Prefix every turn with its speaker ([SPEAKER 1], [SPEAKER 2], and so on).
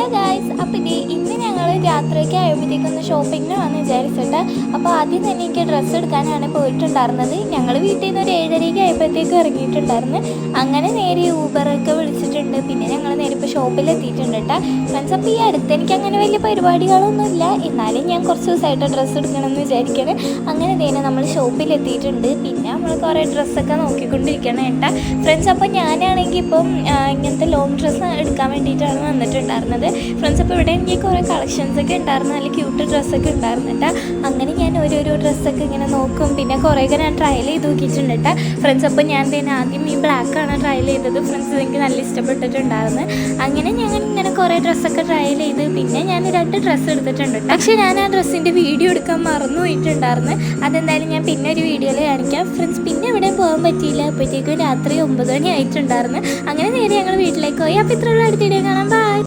[SPEAKER 1] Hello guys അപ്പോൾ ഇനി ഇന്ന് ഞങ്ങൾ രാത്രിയൊക്കെ ആയപ്പോഴത്തേക്കൊന്ന് ഷോപ്പിങ്ങിന് വന്ന് വിചാരിച്ചിട്ട് അപ്പോൾ ആദ്യം തന്നെ എനിക്ക് ഡ്രസ്സ് എടുക്കാനാണ് പോയിട്ടുണ്ടായിരുന്നത്. ഞങ്ങൾ വീട്ടിൽ നിന്ന് ഒരു ഏഴരയ്ക്ക് ആയപ്പോഴത്തേക്കും ഇറങ്ങിയിട്ടുണ്ടായിരുന്നു. അങ്ങനെ നേരെ ഊബറൊക്കെ വിളിച്ചിട്ടുണ്ട്. പിന്നെ ഷോപ്പിൽ എത്തിയിട്ടുണ്ട് ഫ്രണ്ട്സ് അപ്പോൾ ഈ അടുത്ത് എനിക്ക് അങ്ങനെ വലിയ പരിപാടികളൊന്നുമില്ല. എന്നാലും ഞാൻ കുറച്ച് ദിവസമായിട്ട് ഡ്രസ്സ് എടുക്കണമെന്ന് വിചാരിക്കണേ. അങ്ങനെ തന്നെ നമ്മൾ ഷോപ്പിൽ എത്തിയിട്ടുണ്ട് പിന്നെ നമ്മൾ കുറേ ഡ്രസ്സൊക്കെ നോക്കിക്കൊണ്ടിരിക്കണം കേട്ടോ ഫ്രണ്ട്സ് അപ്പോൾ ഞാനാണെങ്കിൽ ഇപ്പം ഇങ്ങനത്തെ ലോങ് ഡ്രസ്സ് എടുക്കാൻ വേണ്ടിയിട്ടാണ് വന്നിട്ടുണ്ടായിരുന്നത്. ഫ്രണ്ട്സ് അപ്പോൾ ഇവിടെ എനിക്ക് കുറേ കളക്ഷൻസ് ഒക്കെ ഉണ്ടായിരുന്നു. നല്ല ക്യൂട്ട് ഡ്രസ്സൊക്കെ ഉണ്ടായിരുന്നു കേട്ടോ അങ്ങനെ ഞാൻ ഓരോരോ ഡ്രസ്സൊക്കെ ഇങ്ങനെ നോക്കും. പിന്നെ കുറേയൊക്കെ ഞാൻ ട്രയൽ ചെയ്ത് നോക്കിയിട്ടുണ്ട് കേട്ടോ ഫ്രണ്ട്സ് അപ്പോൾ ഞാൻ തന്നെ ആദ്യം ഈ ബ്ലാക്കാണ് ട്രയൽ ചെയ്തത്. ഫ്രണ്ട്സ് എനിക്ക് നല്ല ഇഷ്ടപ്പെട്ടിട്ടുണ്ടായിരുന്നു. അങ്ങനെ ഞാൻ ഇങ്ങനെ കുറേ ഡ്രസ്സൊക്കെ ട്രയൽ ചെയ്ത്. പിന്നെ ഞാൻ രണ്ട് ഡ്രസ്സ് എടുത്തിട്ടുണ്ട് ട്ടോ. പക്ഷേ ഞാൻ ആ ഡ്രസ്സിന്റെ വീഡിയോ എടുക്കാൻ മറന്നു പോയിട്ടുണ്ടായിരുന്നു. അതെന്തായാലും ഞാൻ പിന്നെ ഒരു വീഡിയോയിൽ കാണിക്കാം. ഫ്രണ്ട്സ് പിന്നെ എവിടെയും പോകാൻ പറ്റിയില്ല. അപ്പോഴത്തേക്കും രാത്രി ഒമ്പത് മണി ആയിട്ടുണ്ടായിരുന്നു. അങ്ങനെ നേരെ ഞങ്ങൾ വീട്ടിലേക്ക് പോയി. അപ്പോൾ ഇത്രയുള്ള അടുത്തിടെ കാണാം.